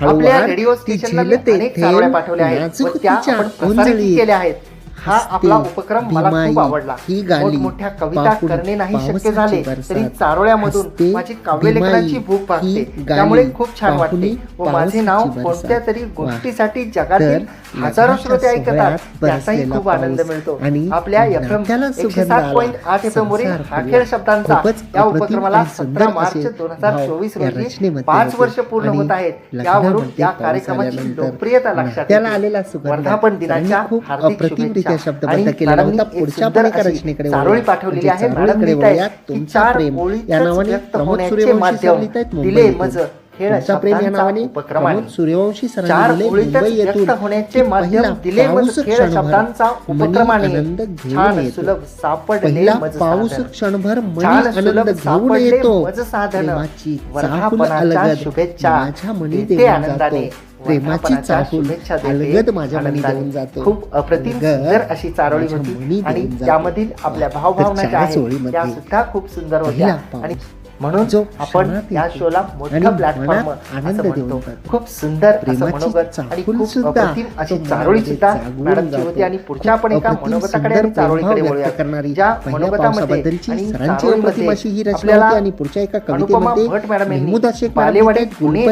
आपल्या रेडिओ स्टेशनला अनेक सारोळ्या पाठवल्या आहेत. व त्या आपण प्रसारित केल्या आहेत. हा आपला उपक्रम मला खूप आवडला. मोठ्या कविता करणे नाही शक्य झाले तरी चारोळ्यामधून माझी काव्यलेखनाची भूक भागते. त्यामुळे खूप छान वाटते. व माझे नाव कोणत्या तरी गोष्टीसाठी जगातील हजारो श्रोते ऐकतात त्याचाही खूप आनंद मिळतो. आपल्या एफ एकशे सात पॉईंट आठ एफ एम वरील हाखेळ शब्दांचा या उपक्रमाला सतरा मार्च दोन हजार चोवीस रोजी पाच वर्ष पूर्ण होत आहेत. यावरून या कार्यक्रमाची लोकप्रियता लक्षात वर्धापन दिनाच्या हार्दिक शुभेच्छा. या शब्दाबद्ध केलेला होता पुढच्या पणेकर रचनेकडे चारोळी पाठवलेली म्हणजे आहे. मॅडम लिहितायत तुमचा प्रेम. या नावाने प्रमोद सूर्यवंशी लिहित आहेत मुंबई तुमचा प्रेम या नावाने प्रमोद सूर्यवंशी सरांनी लिहिले मुंबई येथून. होण्याचे माध्यम दिले पाऊस शब्दांचा उपक्रम आनंद घेऊन येतो. पहिला पाऊस क्षणभर मनी आनंद घेऊन येतो. साधन. चाहूल अलगद माझ्या मनी देऊन जातो. प्रेमाची चाहूल अलगद माझ्या मनी देऊन जातो. खूप अप्रतिम सुंदर अशी चारोळी होती. आणि त्यामधील आपल्या भावभावना ज्या आहेत त्या सुद्धा खूप सुंदर होत्या. आणि म्हणून आपण या शोला मोठ्या प्लॅटफॉर्म आनंद म्हणतो. खूप सुंदर मनोगत आणि खूप अप्रतिम अशी चारोळी सुद्धा मॅडमची होती आणि पुढच्या आपण एका मनोगताकडे आणि चारोळीकडे वळूया ज्या मनोगतामध्ये आणि चारोळीमध्ये आपल्याला अनुपमा भट मॅडम यांनी बालेवाडी पुणे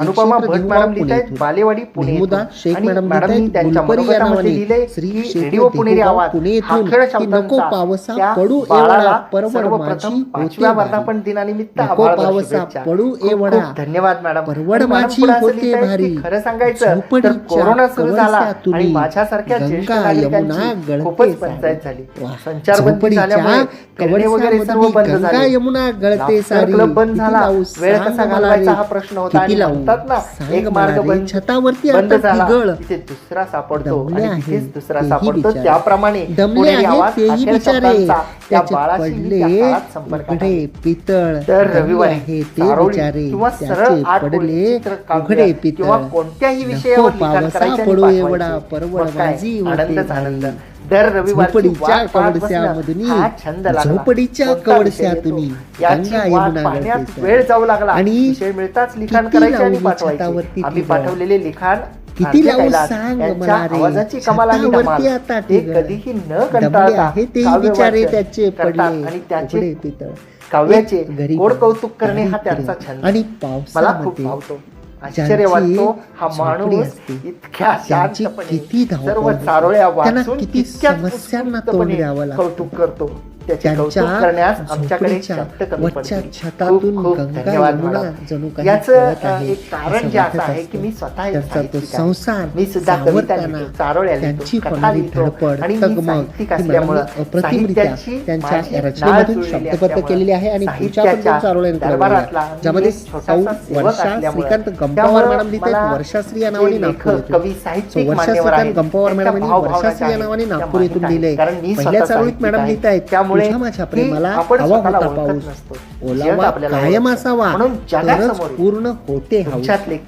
अनुपमा भट मॅडम लिहित बालेवाडी पुणे आणि मॅडमनी त्यांच्या मनोगतामध्ये लिहिलंय की रेडिओ पुणेरी आवाज. हा खेळ शब्दांचा त्या बाळाला सर्वप्रथम पाचव्या वर्धा पण दिनानिमित्त पडू ए धन्यवाद मॅडम. परवड माझी होते भारी. खरं सांगायचं तर कोरोना सुरू झाला आणि माझ्यासारख्या ज्येष्ठ नागरिकांची खूपच पंचायत झाली. संचारबंदी झाल्यामुळे कवडे वगैरे सर्व बंद झाले. यमुना गळते सारी. क्लब बंद झाला. वेळ कसा घालवायचा हा प्रश्न होता आणि म्हणतात ना एक मार्ग बंद छतावरती बंद झाला. तिथे दुसरा सापडतो आणि तिथेच दुसरा सापडतो. त्याप्रमाणे पुणे आवाज अखेर शब्दांचा. त्या बाळाशी संपर्क आहे. पितळ. पडले उघडे पितळ. कोणत्याही विषयावर पडू एवढा परवड दर झोपडीच्या कवडस्यातून वेळ जाऊ लागला. आणि मिळताच लिखाण करायचे आणि पाठवायचे. आम्ही पाठवलेले लिखाण किती लावून सांग आवाजाची कमाल आणि ते कधीही न कंटाळता आहे ते विचारे त्याचे पडले. आणि त्याचे पितळ. काव्याचे गोड कौतुक करणे हा त्यांचा छंद. आणि मला खूप भावतो. आश्चर्य वाटतो हा माणूस इतक्या शांतपणे सर्व चारोळ्या वाचून किती समस्यांना तोंड द्यावं कौतुक करतो. शब्दबद्ध केलेली आहे आणि पुढच्या पण दोन चारोळ्या निघाल्या ज्यामध्ये सौ वर्षा श्रीकांत गंपावार मॅडम लिहित वर्षाश्री या नावाने नागपूर वर्षा श्रीकांत गंपावार मॅडम वर्षाश्री या नावाने नागपूर येथून लिहिले पहिल्या चारोळीत मॅडम लिहित आहेत त्यामुळे त्यामुळे माझ्या प्रेमाला पाऊस. ओलावा कायम असावा. पूर्ण होते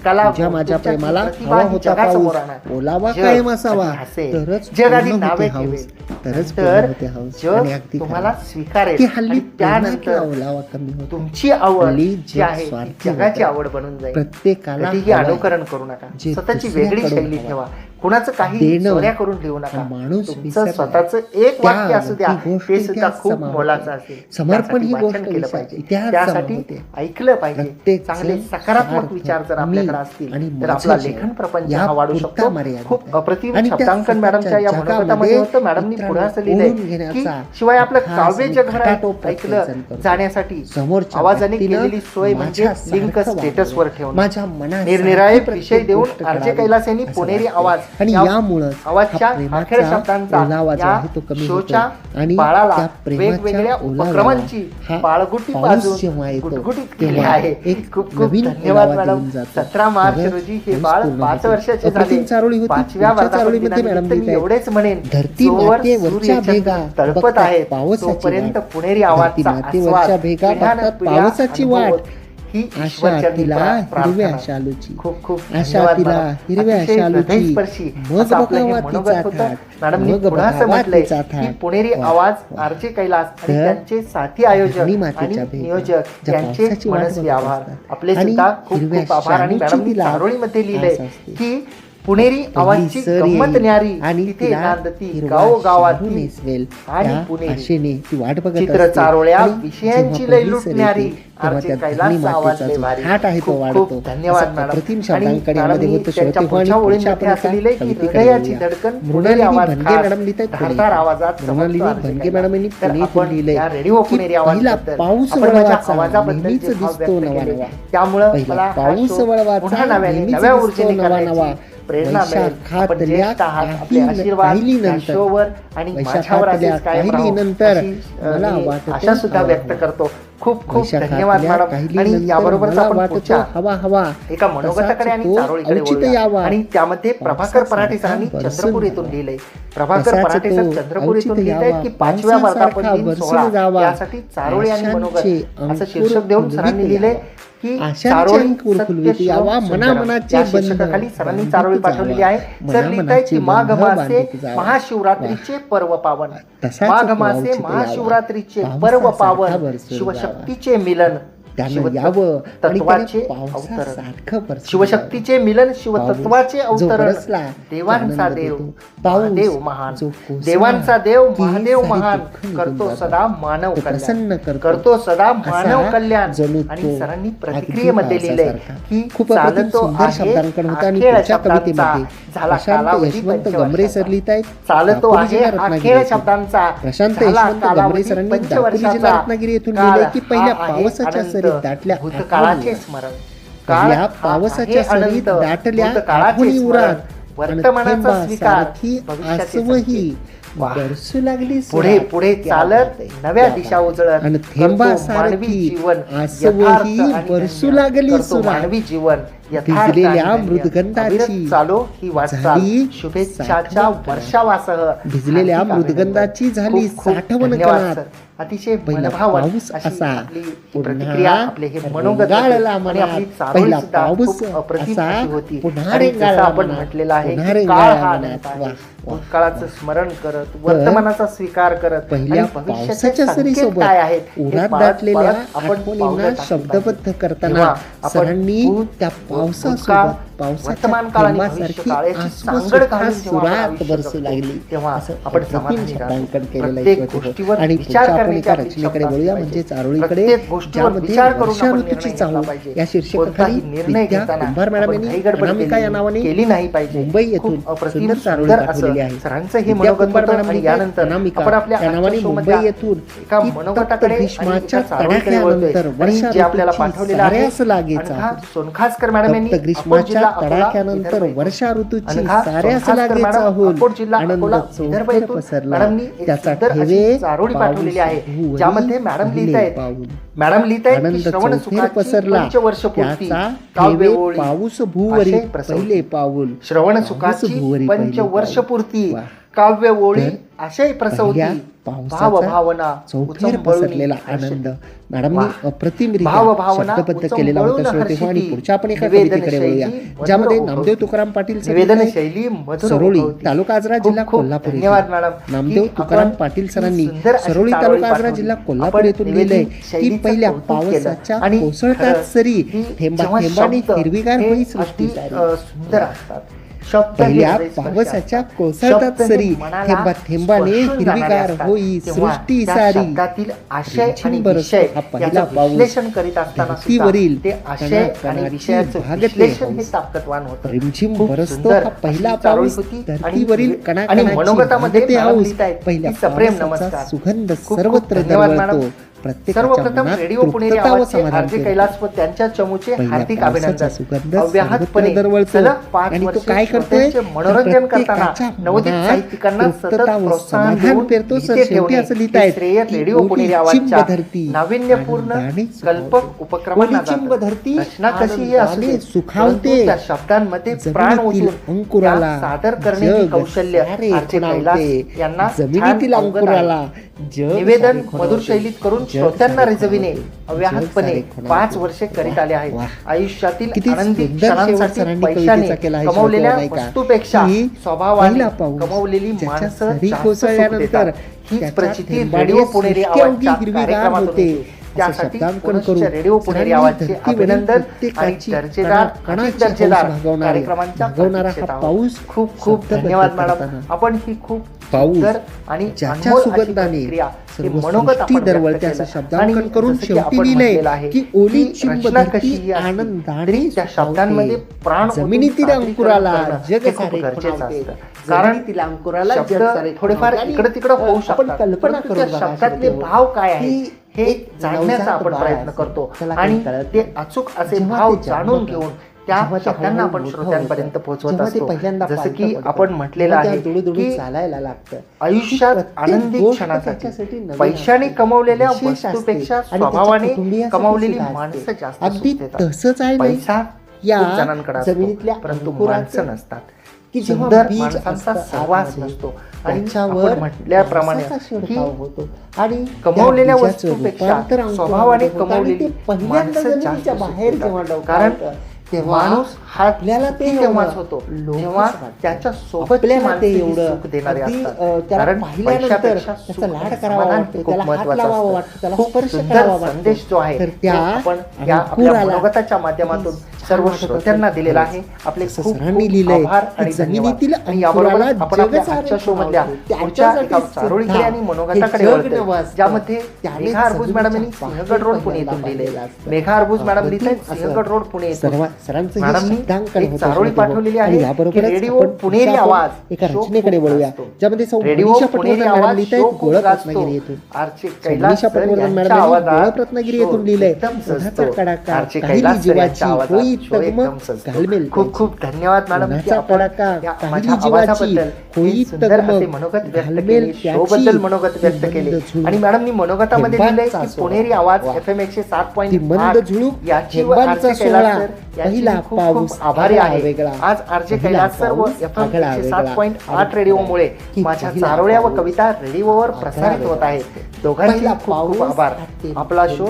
कला माझ्या प्रेमाला हवा होता पाऊस. ओलावा कायम असावा. तरच जगाची नावे तरच तुम्हाला स्वीकारेल. की हल्ली त्यानंतर ओलावा कमी होतो. तुमची आवड जी आहे जगाची आवड बनून जाईल. प्रत्येकाला अनुकरण करू नका. स्वतःची वेगळी शैली ठेवा. कुणाचं काही चोऱ्या करून ठेवू नका. माणूस स्वतःच एक वाक्य असू द्या. ते सुद्धा खूप मोलाचं असेल. समर्पण ही गोष्ट केलं पाहिजे. त्यासाठी ऐकलं पाहिजे. चांगले सकारात्मक विचार जर आपल्याकडे असतील तर आपला लेखन प्रपंच हा वाढू शकतो. खूप अप्रतिम शब्दांकन मॅडमच्या या मनोगतामध्ये होतं. मॅडमनी पुढे असं लिहिलंय की शिवाय आपलं काव्य जगभर ऐकलं जाण्यासाठी समोर आवाजाने केलेली सोय म्हणजे लिंक स्टेटसवर ठेवून निरनिराळे विषय देऊन आरजे कैलास यांनी पुणेरी आवाज आणि यामुळं अवाच्या तो कमी होतो आणि त्या प्रेमाच्या पाऊस जेव्हा येतो तेव्हा एक खूप नवीन धन्यवाद सतरा मार्च रोजी हे बाळ पाच वर्षाचे झाले. चारोळी मॅडम एवढेच म्हणेन. धरती माते वरच्या भेगा तळपत आहे पर्यंत पुणेरी आवाज माते वरच्या भेगा पावसाची वाट. ही शालूची. खूप खूप हिरव्या शालूची. मॅडम मी पुन्हा असं म्हटलंय की पुणेरी आवाज आरचे कैलास आणि त्यांचे साथी आयोजक आणि नियोजक यांचे आपले सुद्धा खूप खूप आभार. आणि मॅडम मी चारोळीमध्ये लिहिलंय की पुणेरी आवाजची गंमत न्यारी. आणि तिथे नांदती गावोगावातून नेसवेल. आणि पुणे वाट बघत चित्र चारोळ्या विषयांची लय लूट न्यारी. तेव्हा मातेचा जो आहे तो वाढतो. शब्दांकडे मॅडम. मॅडम यांनी पुणे लिहिलंय की पहिला पाऊस वळवाचा नेहमीच दिसतो नवा नवा. पहिला पाऊस वळवाचा नेहमीच दिसतो नवा नवा. वैशाखातल्या पाहिलीनंतर वैशाखातल्या मला वाटत अशा सुद्धा व्यक्त करतो खूप खूप धन्यवाद मॅडम. आणि याबरोबर एका मनोगताकडे आणि चारोळीकडे वळूया. आणि त्यामध्ये प्रभाकर पराठे सरांनी चंद्रपूर येथून लिहिले प्रभाकर पराठे सर चंद्रपूर येथून लिहित आहेत की पाचव्या वर्धापन दिन सोहळा. यासाठी चारोळी आणि मनोगत असं शीर्षक देऊन सरांनी लिहिले की शिक्षकाखाली सरांनी चारोळी पाठवलेली आहे. सर लिहिताय की माघ मासे महाशिवरात्रीचे पर्व पावन माघ मासे महाशिवरात्रीचे पर्व पावन शिवशक्तीचे मिलन. त्यानं यावं. आणि पावसासारखं शिवशक्तीचे मिलन शिवतत्वाचे अवतरण. देवांचा देव देव महान. देवांचा देव महादेव महान. करतो सदा मानव प्रसन्न करतो. सदा मानव कल्याण. आणि सरांनी प्रतिक्रियेमध्ये लिहिलंय की खूप चालतो शब्दांकडे होता आणि कवितेमध्ये प्रशांत यशवंत गमरे सर लिहित आहेत चालतो आहे खेळ शब्दांचा. प्रशांत यशवंत गमरे सरांनी दापोली जिल्हा रत्नागिरी येथून की पहिल्या पावसाच्या सरी सरीत दाटल्या काळाचे स्मरण. या पावसाच्या सरीत दाटल्या उरण वर्तमानाचा स्वीकार. बरसू लागली पुढे पुढे चालत नव्या दिशा उजळत. आणि थेंबा मानवी जीवन असवही वर्षू लागली सुरा. मानवी जीवन भिजलेल्या मृदगंधाची चालो ही वाटचाल शुभेच्छाच्या वर्षावासह भिजलेल्या मृदगंधाची झाली साठवण धन्यवाद, अतिशय पहिला पाऊस असा. प्रतिक्रिया, आपले हे मनोगतला आणि आपली चारोळी सुद्धा पाऊस अप्रतिम असा. होती. पुन्हा आणि आपण म्हटलेला आहे काळ हा नाही मनात. भूतकाळाचं स्मरण करत करत वर्तमानाचा स्वीकार करत पहिल्या पावसाच्या सरीसोबत काय आहेत उन्हात दाटलेल्या आपण शब्दबद्ध करताना सरांनी त्या पावसासोबत वर्तमान काळाने सुरात बरसू लागली. आपण केलेलं आणि रचनेकडे ज्यामध्ये वर्षा ऋतूची या शीर्षकाखाली कुंभार मॅडम यांनी अनामिका या नावाने केली नाही पाहिजे. मुंबई येथून सुंदर चारोळी दाखवलेली आहे. सरांचं हे मनोगत यानंतर अनामिका या नावाने मुंबई येथून एका मनोगताकडे भीष्माच्या तडाख्यानंतर वर्षा ऋतूची लागेचा सोनखासकर मॅडम यांनी ग्रीष्माच्या तडाख्यानंतर वर्षा ऋतूची आनंद पसरला. त्याचा ठेवे आहे मॅडम लिहित आहे श्रवण पसरला. वर्ष पूर्ती पाऊस भूवरी पहिले पाऊल. श्रवण सुखाची पंच वर्ष पूर्ती काव्य ओळी असे प्रसवती भाव भावना चौफेर पसरलेला आनंद. मॅडम अप्रतिम भाव भावना केलेला होता श्रोते हो, आणि पुढच्या आपण एका कवितेकडे वळूया. ज्यामध्ये नामदेव तुकाराम पाटील वेदन शैली सरोळी तालुका आजरा जिल्हा कोल्हापूर धन्यवाद मॅडम. नामदेव तुकाराम पाटील सरांनी सरोळी तालुका आजरा जिल्हा कोल्हापूर येथून लिहिलंय. की पहिल्या पावसाच्या आणि कोसळतात सरी थेंबा थेंबाने हिरवीगार होई सृष्टी सुंदर असतात. पहिल्या पावसाच्या कोसळतात सरी. थेंबा थेंबाने हिरवीगार होई सृष्टी सारी. हा पहिला पाऊस. धर्तीवरील रिमझिम बरसतो हा पहिला पाऊस. धर्तीवरील कणाकणाची भागते हाऊस पहिल्या पावसाचा सुगंध सर्वत्र दरवळतो. सर्वप्रथम मनात रेडिओ पुणेरी आवाजचे आरजे त्यांच्या चमूचे हार्दिक अभिनंदन अव्याहतपणे. सलग पाच वर्षे मनोरंजन करताना नवोदित साहित्यिकांना सतत प्रोत्साहन देऊन ठेवणे श्रेय रेडिओ पुणेरी आवाजच्या नाविन्यपूर्ण कल्पक. उपक्रमांना ओली चिंब जातं. धरती, रचना कशीही असू दे, आनंदाने सुखावते. त्या शब्दांमध्ये प्राण ओतून अंकुराला सादर करण्याची जग कौशल्य. कैलास यांना जमिनीतील. अंकुराला निवेदन. मधुर शैलीत करून श्रोत्यांना खुणावते. अव्याहतपणे. पाच वर्षे करीत आले आहेत वाह. आयुष्यातील आनंदी क्षणांसाठी पैशाने आहे कमवलेल्या? वस्तूपेक्षा स्वभावाने कमवलेली माणसं. हीच प्रचिती रेडिओ पुणेरी आवाजच्या कार्यक्रमातून त्यासाठी रेडिओ पुणेरी आवाजचे अभिनंदन आणि दर्जेदार दर्जेदार कार्यक्रमांच्या. पाऊस खूप खूप धन्यवाद मॅडम. आपण ही खूप पाऊस सुंदर आणि ज्याच्या अनमोल अशी सुगंधाने सर्व दरवळते. असं शब्दांकन करून शेवटी लिहिलंय की ओली रचना आनंदाने तरी त्या शब्दांमध्ये. प्राण जमिनीतील अंकुराला करणं जग सारे गरजेचं. असतं. कारण जमिनीतील अंकुराला थोडेफार. इकडे तिकडे होऊ शकतात कल्पना बघा शब्दातले. भाव काय आहे हे जाणण्याचा आपण प्रयत्न. करतो आणि ते. अचूक असे भाव जाणून घेऊन त्या शब्दांना आपण श्रोत्यांपर्यंत पोहोचवत असतो पहिल्यांदा जसं की आपण म्हटलेलं आहे की चालायला लागतं आयुष्यात आनंदी क्षणासाठी पैशाने कमवलेल्या वस्तूपेक्षा स्वभावाने कमवलेली. माणसं जास्त अगदी. तसंच आहे. पैसा या जणांकडे जमिनीतल्या परंतु माणसं नसतात की जेव्हा सुंदर बीज माणसांचा असतं सहवास नसतो आणि त्याच्यावर म्हटल्याप्रमाणे होतो आणि कमवलेल्या वस्तूपेक्षा स्वभावाने कमवलेली माणसं बाहेर कारण तेव्हा माणूस हा आपल्याला ते तेव्हाच होतो वाटतं. त्याच्या सोबत ते एवढं देणारे कारण पाहिल्यानंतर त्याचा लाड करावा वाटतं, त्याला हात लावावा. वाटतं, त्याला स्पर्श करावा. संदेश जो आहे आपण या आपल्या मनोगताच्या माध्यमातून सर्व असेल. दिलेला आहे आपले खूप खूप लिहिलंय आभार आणि जमिनीतील धन्यवाद आणि याबरोबर अंकुराला आपण आपल्या आजच्या शो मधल्या. पुढच्या एका चारोळीकडे आणि मनोगताकडे ज्यामध्ये त्याने मेघा अर्बुज मॅडम यांनी सिंहगड रोड पुणे येथून लिहिले मेघा अर्बुज मॅडम असं सिंहगड रोड पुणे येथून मॅडमनी एक चारोळी. पाठवलेली आहे की याबरोबरच रेडिओ पुणेरी आवाज एका रचनेकडे वळूया. ज्यामध्ये रेडिओ पुणेरी आवाज शो गाजतो. रत्नागिरी येथून कैलास आवाजात रत्नागिरी येथून लिहिलंय एकदम. कडाका आरचे कैलास जीवाची एकदम. घालमेल खूप खूप धन्यवाद मॅडम ही मनोगत व्यक्त केले शोबद्दल मनोगत व्यक्त केले. आणि मॅडमनी मनोगतामध्ये लिहिलंय की. पुणेरी आवाज. एफ एम एकशे सात पॉईंट झुळूक याची पहिला मी खूप खूप आभारी आहे. आज आरचे पहिला कैलास सर व एफ एम एकशे सात. पॉईंट आठ रेडिओमुळे माझ्या चारोळ्या व कविता रेडिओवर प्रसारित होत. आहे दोघांचे खूप खूप आभार आपला शो.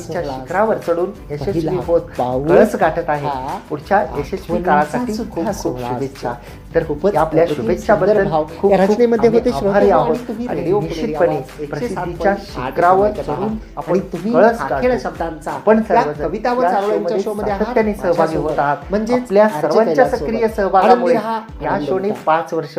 शिखरावर चढून यशस्वी होत कळस गाठत आहे पुढच्या यशस्वी काळासाठी खूप खूप शुभेच्छा. तर खूपच आपल्या शुभेच्छाबद्दल. खूप रचनेमध्ये होते आभारी आणि आहोत आणि निश्चितपणे प्रसिद्धीच्या शिखरावर चढून आपण तुम्ही गाठतो. शब्दांचा आपण या सर्वजण कविता व या चारोळ्यांच्या शोमध्ये शोमध्ये आहात. सातत्याने सहभागी होत आहात म्हणजेच आपल्या सर्वांच्या. सक्रिय सहभागामुळे या शोने. पाच वर्ष